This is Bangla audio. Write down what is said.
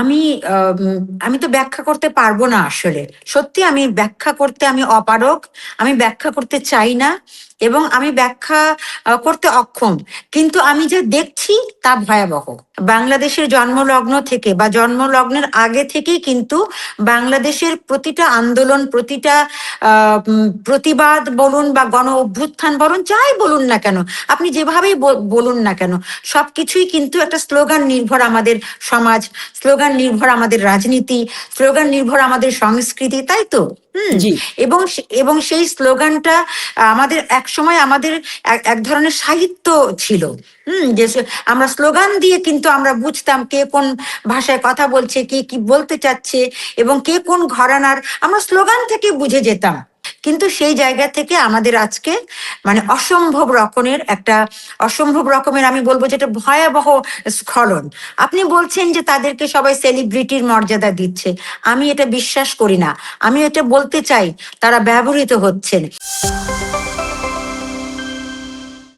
আমি আম, তো ব্যাখ্যা করতে পারব না আসলে। সত্যি আমি ব্যাখ্যা করতে আমি অপারক আমি ব্যাখ্যা করতে চাই না এবং আমি ব্যাখ্যা করতে অক্ষম। কিন্তু আমি যা দেখছি তা ভয়াবহ। বাংলাদেশের জন্মলগ্ন থেকে বা জন্মলগ্নের আগে থেকেই কিন্তু বাংলাদেশের প্রতিটা আন্দোলন প্রতিটা প্রতিবাদ বলুন বা গণ অভ্যুত্থান বলুন যাই বলুন না কেন আপনি যেভাবেই বলুন না কেন সবকিছুই কিন্তু একটা স্লোগান নির্ভর আমাদের সমাজ স্লোগান নির্ভর আমাদের রাজনীতি স্লোগান নির্ভর আমাদের সংস্কৃতি তাই তো? এবং এবং সেই স্লোগানটা আমাদের এক সময় আমাদের এক- এক ধরনের সাহিত্য ছিল। হুম যে আমরা স্লোগান দিয়ে কিন্তু আমরা বুঝতাম কে কোন ভাষায় কথা বলছে কে কি বলতে চাচ্ছে এবং কে কোন ঘরানার আমরা স্লোগান থেকে বুঝে যেতাম। কিন্তু সেই জায়গা থেকে আমাদের আজকে মানে অসম্ভব রকমের একটা, অসম্ভব রকমের আমি বলব যেটা ভয়াবহ স্খলন। আপনি বলছেন যে তাদেরকে সবাই সেলিব্রিটির মর্যাদা দিচ্ছে। আমি এটা বিশ্বাস করি না। আমি এটা বলতে চাই, তারা ব্যবহৃত হচ্ছেন।